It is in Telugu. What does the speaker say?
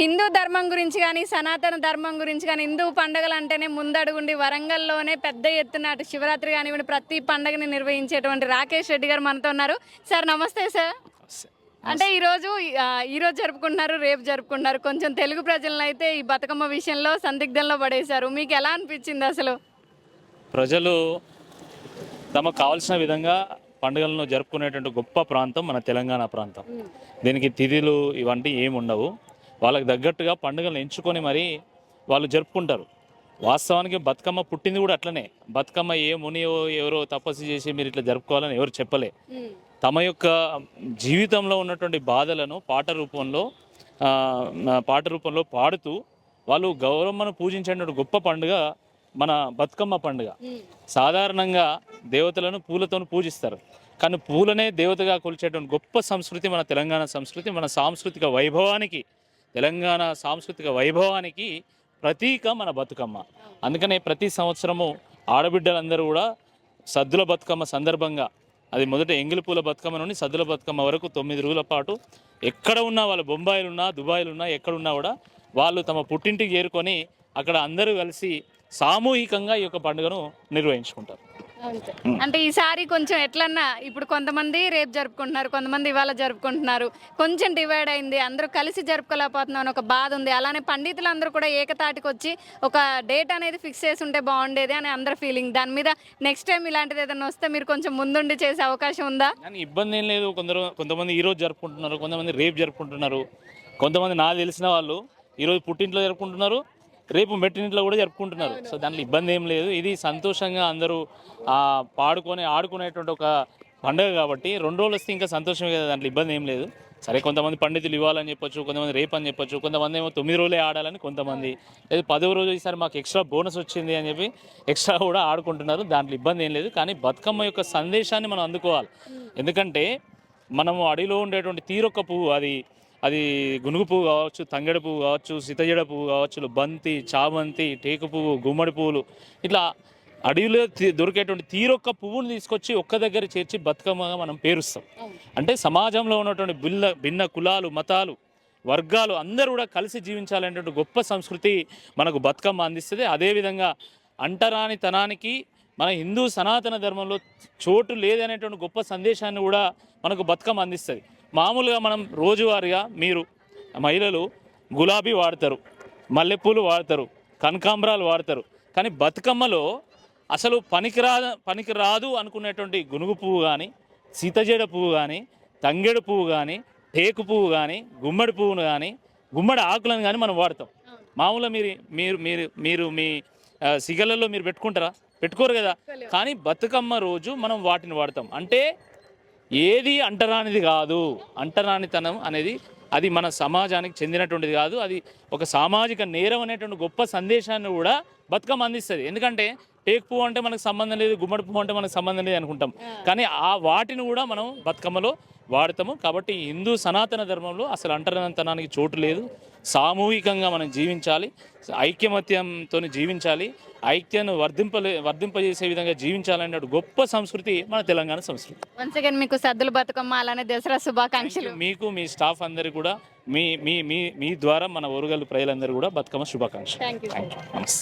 హిందూ ధర్మం గురించి కానీ సనాతన ధర్మం గురించి కానీ హిందూ పండుగలు అంటేనే ముందడుగుండి వరంగల్లోనే పెద్ద ఎత్తున అటు శివరాత్రి కానివ్వండి ప్రతి పండుగని నిర్వహించేటువంటి రాకేష్ రెడ్డి గారు మనతో ఉన్నారు. సార్ నమస్తే సార్. అంటే ఈరోజు ఈరోజు జరుపుకుంటున్నారు రేపు జరుపుకుంటున్నారు. కొంచెం తెలుగు ప్రజలను అయితే ఈ బతుకమ్మ విషయంలో సందిగ్ధంలో పడేశారు. మీకు ఎలా అనిపించింది అసలు? ప్రజలు తమకు కావాల్సిన విధంగా పండుగలను జరుపుకునేటువంటి గొప్ప ప్రాంతం మన తెలంగాణ ప్రాంతం. దీనికి తిథిలు ఇవంటి ఏమి ఉండవు వాళ్ళకి తగ్గట్టుగా పండుగలను ఎంచుకొని మరి వాళ్ళు జరుపుకుంటారు. వాస్తవానికి బతుకమ్మ పుట్టింది కూడా అట్లనే. బతుకమ్మ ఏ మునియో ఎవరో తపస్సు చేసి మీరు ఇట్లా జరుపుకోవాలని ఎవరు చెప్పలే. తమ యొక్క జీవితంలో ఉన్నటువంటి బాధలను పాట రూపంలో పాట రూపంలో పాడుతూ వాళ్ళు గౌరమ్మను పూజించేటువంటి గొప్ప పండుగ మన బతుకమ్మ పండుగ. సాధారణంగా దేవతలను పూలతో పూజిస్తారు. కానీ పూలనే దేవతగా కొలిచేటువంటి గొప్ప సంస్కృతి మన తెలంగాణ సంస్కృతి మన సాంస్కృతిక వైభవానికి తెలంగాణ సాంస్కృతిక వైభవానికి ప్రతీక మన బతుకమ్మ. అందుకనే ప్రతి సంవత్సరము ఆడబిడ్డలందరూ కూడా సద్దుల బతుకమ్మ సందర్భంగా అది మొదట ఎంగిలిపూల బతుకమ్మ నుండి సద్దుల బతుకమ్మ వరకు తొమ్మిది రోజుల పాటు ఎక్కడ ఉన్నా వాళ్ళు బొంబాయిలు దుబాయ్లున్నా దుబాయ్లు ఉన్నా ఎక్కడున్నా కూడా వాళ్ళు తమ పుట్టింటికి చేరుకొని అక్కడ అందరూ కలిసి సామూహికంగా ఈ యొక్క పండుగను నిర్వహించుకుంటారు. అంటే ఈసారి కొంచెం ఎట్లన్నా ఇప్పుడు కొంతమంది రేపు జరుపుకుంటున్నారు కొంతమంది ఇవాళ జరుపుకుంటున్నారు కొంచెం డివైడ్ అయింది అందరూ కలిసి జరుపుకోలేకపోతున్నాం అని ఒక బాధ ఉంది. అలానే పండితులు అందరూ కూడా ఏకతాటికి వచ్చి ఒక డేట్ అనేది ఫిక్స్ చేసి ఉంటే బాగుండేది అని అందరి ఫీలింగ్ దాని మీద నెక్స్ట్ టైం ఇలాంటిది ఏదైనా వస్తే మీరు కొంచెం ముందుండి చేసే అవకాశం ఉందా? ఇబ్బంది ఏం లేదు. కొందరు కొంతమంది ఈ రోజు జరుపుకుంటున్నారు కొంతమంది రేపు జరుపుకుంటున్నారు. కొంతమంది నాకు తెలిసిన వాళ్ళు ఈరోజు పుట్టింట్లో జరుపుకుంటున్నారు రేపు మెట్టినింట్లో కూడా జరుపుకుంటున్నారు. సో దాంట్లో ఇబ్బంది ఏం లేదు. ఇది సంతోషంగా అందరూ పాడుకొని ఆడుకునేటువంటి ఒక పండుగ కాబట్టి రెండు రోజులు వస్తే ఇంకా సంతోషమే కదా దాంట్లో ఇబ్బంది ఏం లేదు. సరే కొంతమంది పండితులు ఇవ్వాలని చెప్పొచ్చు కొంతమంది రేపు అని చెప్పొచ్చు కొంతమంది ఏమో తొమ్మిది రోజులే ఆడాలని కొంతమంది. లేదు పదవ రోజు ఈసారి మాకు ఎక్స్ట్రా బోనస్ వచ్చింది అని చెప్పి ఎక్స్ట్రా కూడా ఆడుకుంటున్నారు దాంట్లో ఇబ్బంది ఏం లేదు. కానీ బతుకమ్మ యొక్క సందేశాన్ని మనం అందుకోవాలి. ఎందుకంటే మనము అడవిలో ఉండేటువంటి తీరొక్క పువ్వు అది అది గునుగు పువ్వు కావచ్చు తంగెడ పువ్వు కావచ్చు సితజడ పువ్వు కావచ్చు బంతి చామంతి టేకు పువ్వు గుమ్మడి పువ్వులు ఇట్లా అడవిలో దొరికేటువంటి తీరొక్క పువ్వుని తీసుకొచ్చి ఒక్క దగ్గర చేర్చి బతుకమ్మగా మనం పేరుస్తాం. అంటే సమాజంలో ఉన్నటువంటి భిన్న భిన్న కులాలు మతాలు వర్గాలు అందరూ కూడా కలిసి జీవించాలనేటువంటి గొప్ప సంస్కృతి మనకు బతుకమ్మ అందిస్తుంది. అదేవిధంగా అంటరాని తనానికి మన హిందూ సనాతన ధర్మంలో చోటు లేదనేటువంటి గొప్ప సందేశాన్ని కూడా మనకు బతుకమ్మ అందిస్తుంది. మామూలుగా మనం రోజువారీగా మీరు మహిళలు గులాబీ వాడతారు మల్లెపూలు వాడతారు కనకాంబరాలు వాడతారు. కానీ బతుకమ్మలో అసలు పనికిరా పనికిరాదు అనుకునేటువంటి గునుగు పువ్వు కానీ సీతజేడ పువ్వు కానీ తంగెడు పువ్వు కానీ టేకు పువ్వు కానీ గుమ్మడి పువ్వును కానీ గుమ్మడి ఆకులను కానీ మనం వాడతాం. మామూలుగా మీరు మీరు మీరు మీరు మీ సిగలలో మీరు పెట్టుకుంటారా? పెట్టుకోరు కదా. కానీ బతుకమ్మ రోజు మనం వాటిని వాడతాం. అంటే ఏది అంటరానిది కాదు. అంటరానితనం అనేది అది మన సమాజానికి చెందినటువంటిది కాదు. అది ఒక సామాజిక నేరం అనేటువంటి గొప్ప సందేశాన్ని కూడా బతుకమ్మ అందిస్తుంది. ఎందుకంటే టేక్ పువ్వు అంటే మనకు సంబంధం లేదు గుమ్మడి పువ్వు అంటే మనకు సంబంధం లేదు అనుకుంటాం. కానీ ఆ వాటిని కూడా మనం బతుకమ్మలో వాడతాము. కాబట్టి హిందూ సనాతన ధర్మంలో అసలు అంటరానితనానికి చోటు లేదు. సామూహికంగా మనం జీవించాలి. ఐక్యమత్యంతో జీవించాలి. ఐక్యను వర్ధింపలే వర్ధింపజేసే విధంగా జీవించాలనే గొప్ప సంస్కృతి మన తెలంగాణ సంస్కృతి. వన్స్ అగైన్ మీకు సద్దుల బతుకమ్మ అలానే దసరా శుభాకాంక్షలు. మీకు మీ స్టాఫ్ అందరికీ కూడా మీ మీ మీ మీ ద్వారా మన ఓరుగల్లు ప్రజలందరూ కూడా బతుకమ్మ శుభాకాంక్షలు. థ్యాంక్ యూ నమస్తే